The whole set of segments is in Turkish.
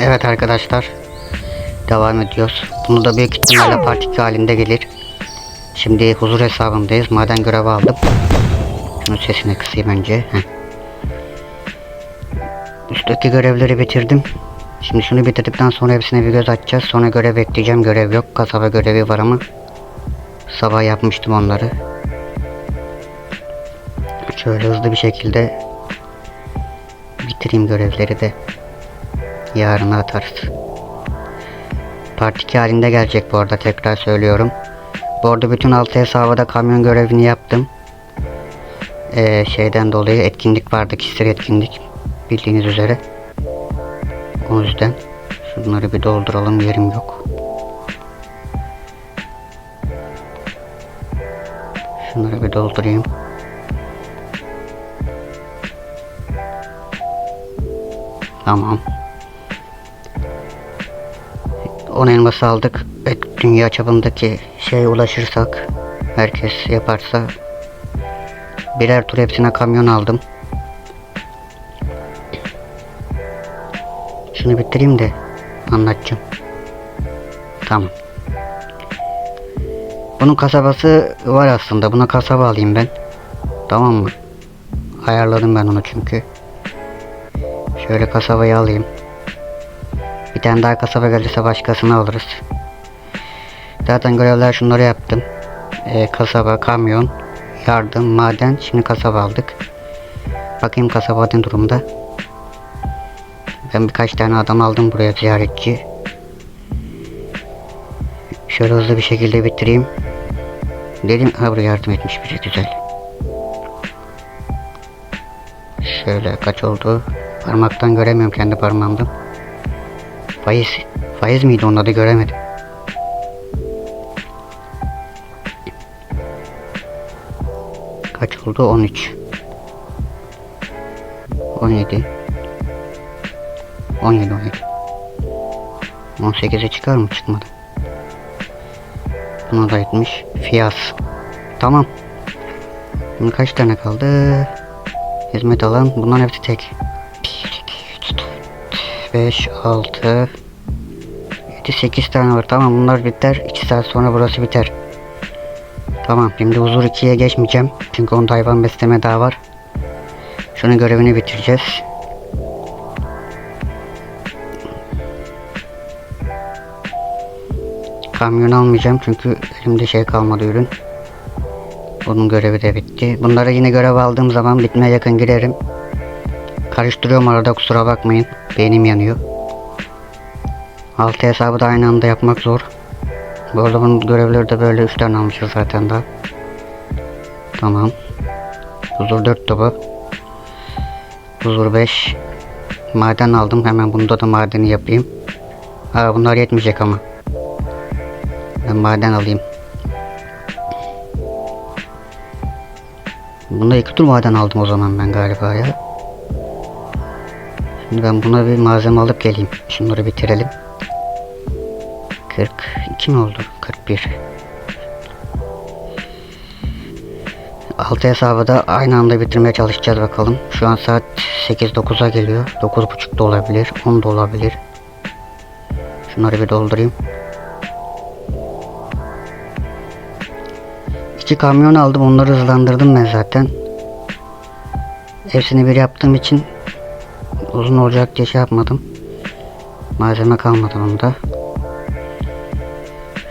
Evet arkadaşlar. Devam ediyoruz. Bunu da büyük ihtimalle part 2 halinde gelir. Şimdi huzur hesabındayız. Maden görevi aldım. Şunun sesini kısayım önce. Heh. Üstteki görevleri bitirdim. Şimdi şunu bitirdikten sonra hepsine bir göz açacağız. Sonra görev bekleyeceğim. Görev yok. Kasaba görevi var ama sabah yapmıştım onları. Şöyle hızlı bir şekilde bitireyim görevleri de yarına atarız. Part 2 halinde gelecek bu arada tekrar söylüyorum. Bu arada bütün altı hesaba da kamyon görevini yaptım. Ee, şeyden dolayı etkinlik vardı kişisel etkinlik bildiğiniz üzere. O yüzden şunları bir dolduralım yerim yok. Şunları bir doldurayım. Tamam. 10 elması aldık. Evet, dünya çapındaki şeye ulaşırsak herkes yaparsa birer tur hepsine kamyon aldım. Şunu bitireyim de anlatacağım. Tamam. Bunun kasabası var aslında. Buna kasaba alayım ben. Tamam mı? Ayarladım ben onu çünkü. Şöyle kasabayı alayım. Bir tane daha kasaba gelirse başkasını alırız. Zaten görevler şunları yaptım. Ee, kasaba, kamyon, yardım, maden. Şimdi kasaba aldık. Bakayım kasaba ne durumda. Ben birkaç tane adam aldım buraya ziyaretçi. Şöyle hızlı bir şekilde bitireyim. Dedim ha buraya yardım etmiş biri güzel. Şöyle kaç oldu? Parmaktan göremiyorum kendi parmağımdan. Faiz. Faiz miydi onun adı göremedim. Kaç oldu? 13. 17. 17 17. 18'e çıkar mı? Çıkmadı. Buna da etmiş. Fiyas. Tamam. Şimdi kaç tane kaldı? Hizmet alan. Bunların hepsi tek. 1, 2, 3, 4, 5, 6, 7, 8 tane var. Tamam bunlar biter. 2 saat sonra burası biter. Tamam şimdi huzur 2'ye geçmeyeceğim. Çünkü onda hayvan besleme daha var. Şunun görevini bitireceğiz. Kamyon almayacağım çünkü elimde şey kalmadı ürün. Bunun görevi de bitti. Bunlara yine görev aldığım zaman bitmeye yakın girerim. Karıştırıyorum arada kusura bakmayın. Beynim yanıyor. Altı hesabı da aynı anda yapmak zor. Bu arada bunun görevleri de böyle 3 tane almışız zaten daha. Tamam. Huzur 4 topu. Huzur 5. Maden aldım. Hemen bunda da madeni yapayım. Ha bunlar yetmeyecek ama. Ben maden alayım. Bunda iki tur maden aldım o zaman ben galiba ya. Ben buna bir malzeme alıp geleyim. Şunları bitirelim. 42 mi oldu? 41. Altı hesabı da aynı anda bitirmeye çalışacağız bakalım. Şu an saat 8-9'a geliyor. 9.30 da olabilir. 10 da olabilir. Şunları bir doldurayım. İki kamyon aldım. Onları hızlandırdım ben zaten. Hepsini bir yaptığım için uzun olacak diye şey yapmadım. Malzeme kalmadı bunda.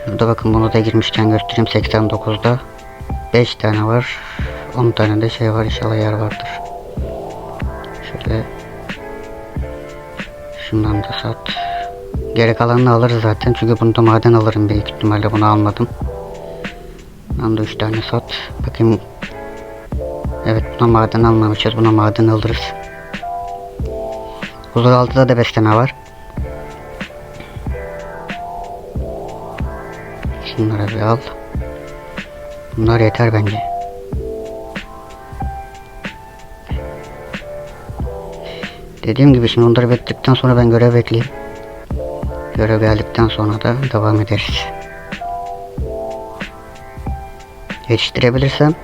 Şurada bakın bunu da girmişken göstereyim. 89'da 5 tane var. 10 tane de şey var. İnşallah yer vardır. Şöyle şundan da sat. Geri kalanını alırız zaten. Çünkü bunu da maden alırım büyük ihtimalle. Bunu almadım. Bundan da 3 tane sat. Bakayım. Evet buna maden almamışız. Buna maden alırız Huzur altıda da 5 tane var Şunları bir al. Bunlar yeter bence. Dediğim gibi şimdi onları bekledikten sonra ben görev bekleyeyim. Görev geldikten sonra da devam ederiz. Yetiştirebilirsem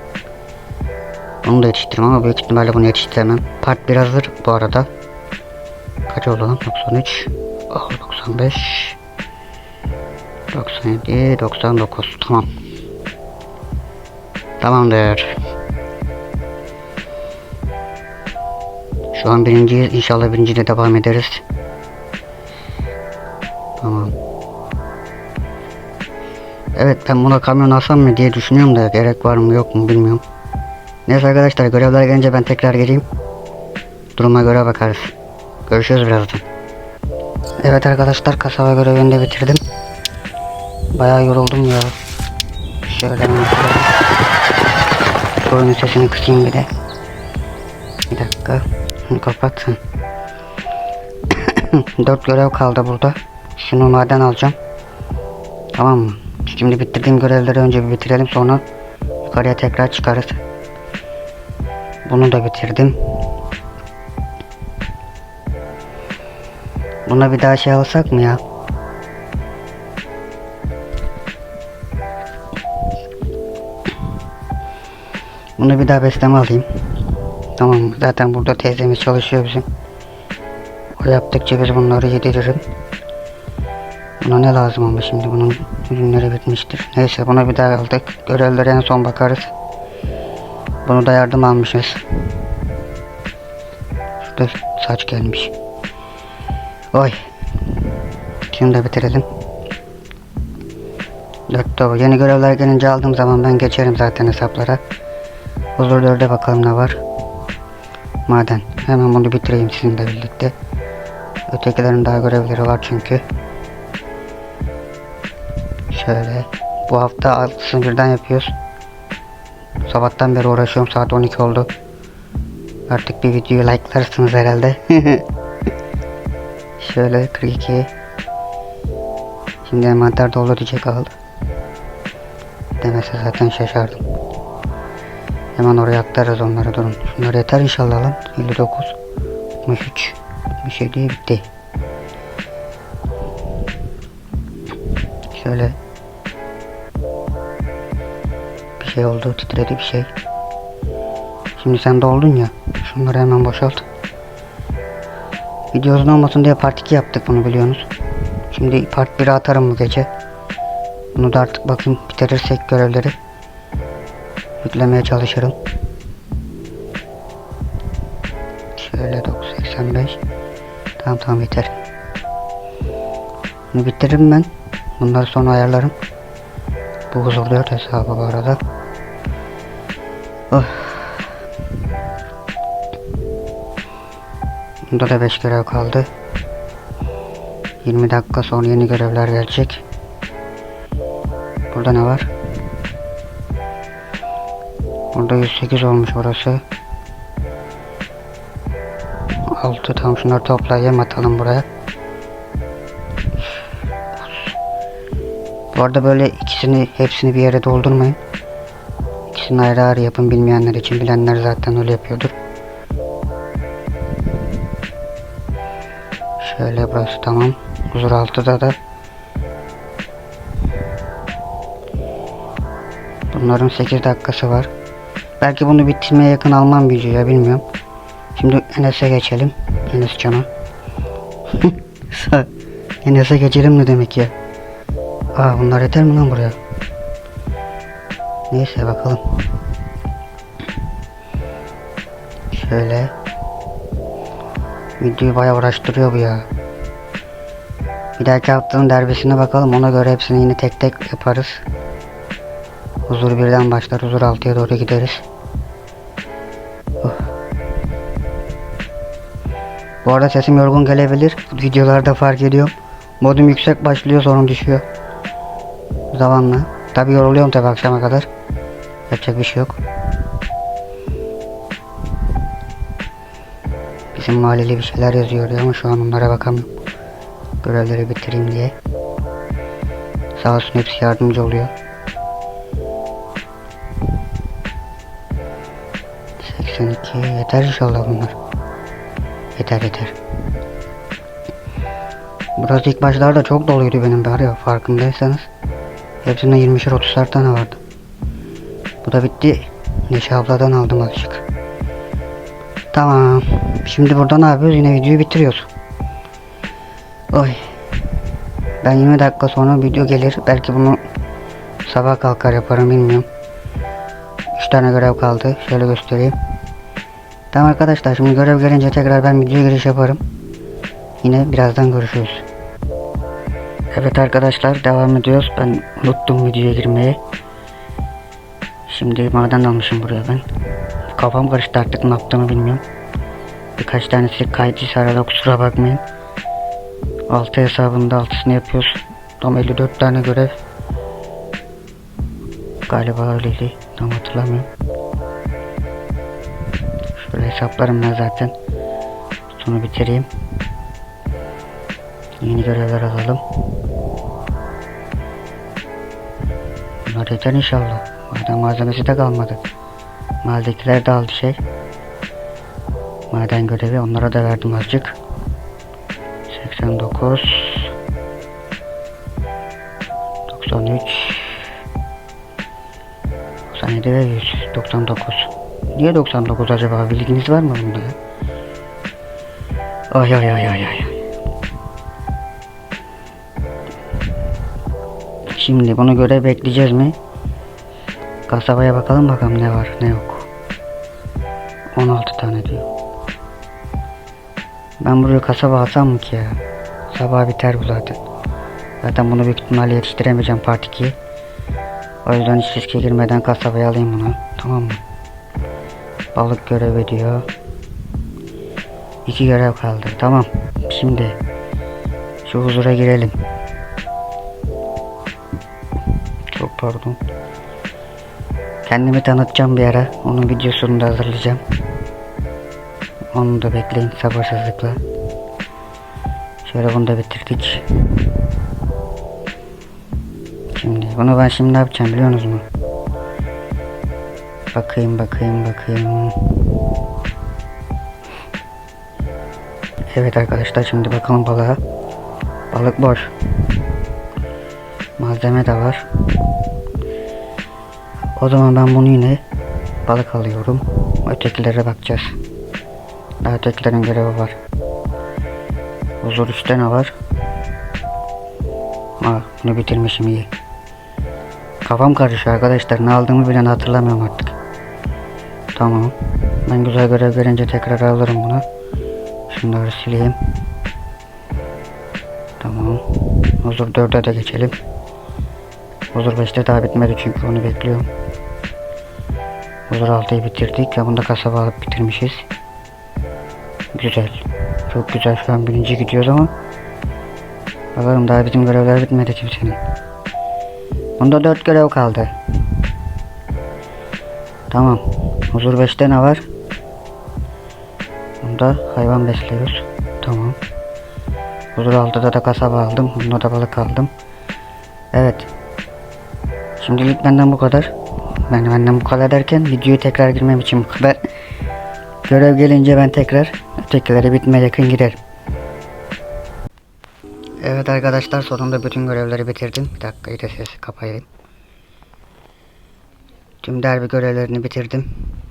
onu da yetiştiririm ama büyük ihtimalle bunu yetiştiremem. Part 1 hazır bu arada. Kaç oldu lan? 93 Oh, 95 97 99 tamam. Tamamdır. Şu an birinciyiz. İnşallah birinciyle devam ederiz. Tamam. Evet ben buna kamyon alsam mı diye düşünüyorum da gerek var mı yok mu bilmiyorum. Neyse arkadaşlar görevler gelince ben tekrar geleyim. Duruma göre bakarız. Görüşürüz birazdan. Evet arkadaşlar kasaba görevini de bitirdim. Bayağı yoruldum ya. Şöyle şöyle. Oyunun sesini kısayım bir de. Bir dakika. Şunu kapatsın. Dört görev kaldı burada. Şunu maden alacağım. Tamam? Şimdi bitirdiğim görevleri önce bir bitirelim sonra yukarıya tekrar çıkarız. Bunu da bitirdim. Buna bir daha şey alsak mı ya? Bunu bir daha besleme alayım. Tamam zaten burada teyzemiz çalışıyor bizim. O yaptıkça biz bunları yediririm. Buna ne lazım ama şimdi bunun ürünleri bitmiştir. Neyse buna bir daha aldık. Görevlere en son bakarız. Bunu da yardım almışız. Şurada saç gelmiş. Oy. Şimdi de bitirelim. Dört tabu. Yeni görevler gelince aldığım zaman ben geçerim zaten hesaplara. Huzur 4'e bakalım ne var. Maden. Hemen bunu bitireyim sizinle birlikte. Ötekilerin daha görevleri var çünkü. Şöyle. Bu hafta altısını birden yapıyoruz. Sabahtan beri uğraşıyorum. Saat 12 oldu. Artık bir videoyu likelarsınız herhalde. Şöyle 42. Şimdi envanter dolu diyecek aldı. Demese zaten şaşardım. Hemen oraya aktarırız onları durun. Şunlar yeter inşallah lan. 59. 63. 67 bitti. Şöyle. Bir şey oldu titredi bir şey. Şimdi sen doldun ya. Şunları hemen boşalt. Video uzun olmasın diye part 2 yaptık bunu biliyorsunuz. Şimdi part 1'e atarım bu gece. Bunu da artık bakayım bitirirsek görevleri. Yüklemeye çalışırım. Şöyle 985. Tamam tamam yeter. Bunu bitiririm ben. Bunları sonra ayarlarım. Bu huzur 4 hesabı bu arada. Oh. Bunda da 5 görev kaldı. 20 dakika sonra yeni görevler gelecek. Burada ne var? Burada 108 olmuş burası. 6 tam şunları toplayayım atalım buraya. Bu arada böyle ikisini hepsini bir yere doldurmayın. İkisini ayrı ayrı yapın bilmeyenler için bilenler zaten öyle yapıyordur. Şöyle burası tamam. Huzur altıda da Bunların 8 dakikası var. Belki bunu bitirmeye yakın almam videoya bilmiyorum. Şimdi Enes'e geçelim. Enes Can'a. Enes'e geçelim ne demek ya? Aa bunlar yeter mi lan buraya? Neyse bakalım. Şöyle. Videoyu bayağı uğraştırıyor bu ya. Bir dahaki haftanın derbisine bakalım. Ona göre hepsini yine tek tek yaparız. Huzur birden başlar. Huzur 6'ya doğru gideriz. Oh. Bu arada sesim yorgun gelebilir. Videolarda fark ediyorum. Modum yüksek başlıyor sonra düşüyor. Zamanla. Tabi yoruluyorum tabi akşama kadar. Yapacak bir şey yok. Bizim mahalleli bir şeyler yazıyor ama şu an onlara bakamıyorum. Görevleri bitireyim diye. Sağ olsun hepsi yardımcı oluyor. 82 yeter inşallah bunlar. Yeter yeter. Burası ilk başlarda çok doluydu benim bari ya farkındaysanız. Hepsinde 20'şer 30'lar tane vardı. Bu da bitti. Neşe abladan aldım azıcık. Tamam. Şimdi burada ne yapıyoruz? Yine videoyu bitiriyoruz. Oy. Ben 20 dakika sonra video gelir. Belki bunu sabah kalkar yaparım bilmiyorum. 3 tane görev kaldı. Şöyle göstereyim. Tamam arkadaşlar şimdi görev gelince tekrar ben videoya giriş yaparım. Yine birazdan görüşürüz. Evet arkadaşlar devam ediyoruz. Ben unuttum videoya girmeyi. Şimdi maden almışım buraya ben. Kafam karıştı artık ne yaptığımı bilmiyorum. Birkaç tanesi kaydıysa arada kusura bakmayın. 6 hesabında altısını yapıyoruz. Tam 54 tane görev. Galiba öyleydi. Tam hatırlamıyorum. Şöyle hesaplarım ben zaten. Sonra bitireyim. Yeni görevler alalım. Bunlar yeter inşallah. Maden malzemesi de kalmadı. Mahalledekiler de aldı şey. Maden görevi onlara da verdim azıcık. 89 93 97 ve 100 99 Niye 99 acaba? Bilginiz var mı bunda? Ay ay ay ay ay. Şimdi bunu göre bekleyeceğiz mi? Kasabaya bakalım bakalım ne var ne yok. 16 tane diyor. Ben buraya kasaba alsam mı ki ya? Sabah biter bu zaten. Zaten bunu büyük ihtimalle yetiştiremeyeceğim part 2'yi. O yüzden hiç riske girmeden kasabaya alayım bunu. Tamam mı? Balık görevi diyor. İki görev kaldı. Tamam. Şimdi şu huzura girelim. Çok pardon. Kendimi tanıtacağım bir ara. Onun videosunu da hazırlayacağım. Onu da bekleyin sabırsızlıkla. Şöyle bunu da bitirdik. Şimdi bunu ben şimdi ne yapacağım biliyor musunuz mu? Bakayım bakayım bakayım. Evet arkadaşlar şimdi bakalım balığa. Balık boş. Malzeme de var. O zaman ben bunu yine balık alıyorum. Ötekilere bakacağız. Daha ötekilerin görevi var. Huzur üstte ne var? Aa, bunu bitirmişim iyi. Kafam karışıyor arkadaşlar. Ne aldığımı bile hatırlamıyorum artık. Tamam. Ben güzel görev verince tekrar alırım bunu. Şunları sileyim. Tamam. Huzur 4'e de geçelim. Huzur 5'te daha bitmedi çünkü onu bekliyorum. Huzur 6'yı bitirdik. Ya bunda kasaba alıp bitirmişiz. Güzel. Çok güzel şu an birinci gidiyoruz ama Bakalım daha bizim görevler bitmedi kimsenin. Bunda 4 görev kaldı. Tamam. Huzur 5'te ne var? Bunda hayvan besliyoruz. Tamam. Huzur 6'da da kasaba aldım. Bunda da balık aldım. Evet. Şimdilik benden bu kadar. Ben benden bu kadar derken videoyu tekrar girmem için bu kadar. Görev gelince ben tekrar ötekilere bitme yakın girerim. Evet arkadaşlar sonunda bütün görevleri bitirdim. Bir dakika de sesi kapayayım. Tüm derbi görevlerini bitirdim.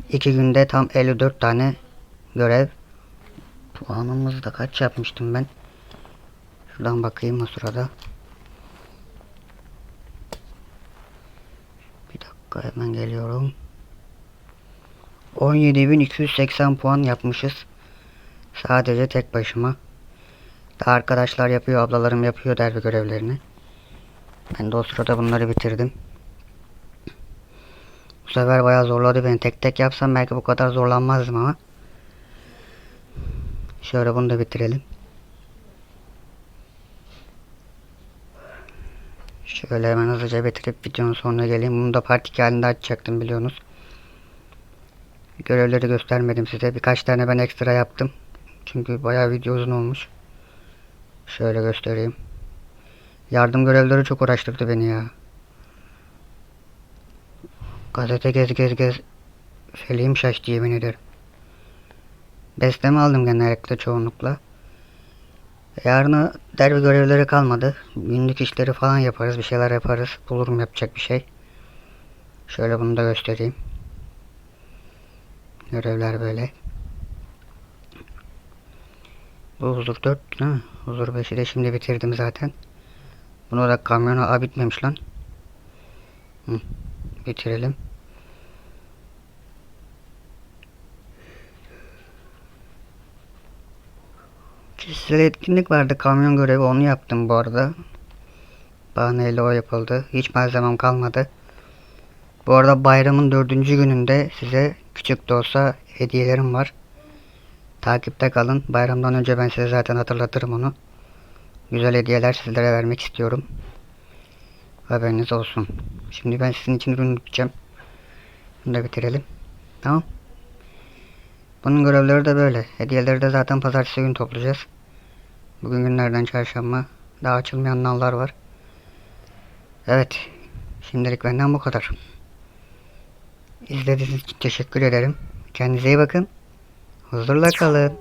2 günde tam 54 tane görev. Puanımızı da kaç yapmıştım ben? Şuradan bakayım o sırada. Bir dakika hemen geliyorum. 17.280 puan yapmışız. Sadece tek başıma. Daha arkadaşlar yapıyor, ablalarım yapıyor derbi görevlerini. Ben de o sırada bunları bitirdim. Bu sefer bayağı zorladı beni. Tek tek yapsam belki bu kadar zorlanmazdım ama. Şöyle bunu da bitirelim. Şöyle hemen hızlıca bitirip videonun sonuna geleyim. Bunu da part 2 halinde açacaktım biliyorsunuz. Görevleri göstermedim size. Birkaç tane ben ekstra yaptım. Çünkü bayağı video uzun olmuş. Şöyle göstereyim. Yardım görevleri çok uğraştırdı beni ya. Gazete gez gez gez. Feleğim şaştı yemin ederim. Besleme aldım genellikle çoğunlukla. Yarına derbi görevleri kalmadı. Günlük işleri falan yaparız. Bir şeyler yaparız. Bulurum yapacak bir şey. Şöyle bunu da göstereyim. Görevler böyle. Bu huzur 4 değil mi? Huzur 5'i de şimdi bitirdim zaten. Bunu da kamyona a bitmemiş lan. Hı, bitirelim. Kişisel etkinlik vardı kamyon görevi onu yaptım bu arada. Bahaneyle o yapıldı. Hiç malzemem kalmadı. Bu arada bayramın dördüncü gününde size küçük de olsa hediyelerim var. Takipte kalın. Bayramdan önce ben size zaten hatırlatırım onu. Güzel hediyeler sizlere vermek istiyorum. Haberiniz olsun. Şimdi ben sizin için ürün gideceğim. Bunu da bitirelim. Tamam. Bunun görevleri de böyle. Hediyeleri de zaten pazartesi gün toplayacağız. Bugün günlerden çarşamba. Daha açılmayan nallar var. Evet. Şimdilik benden bu kadar. İzlediğiniz için teşekkür ederim. Kendinize iyi bakın. Huzurla kalın.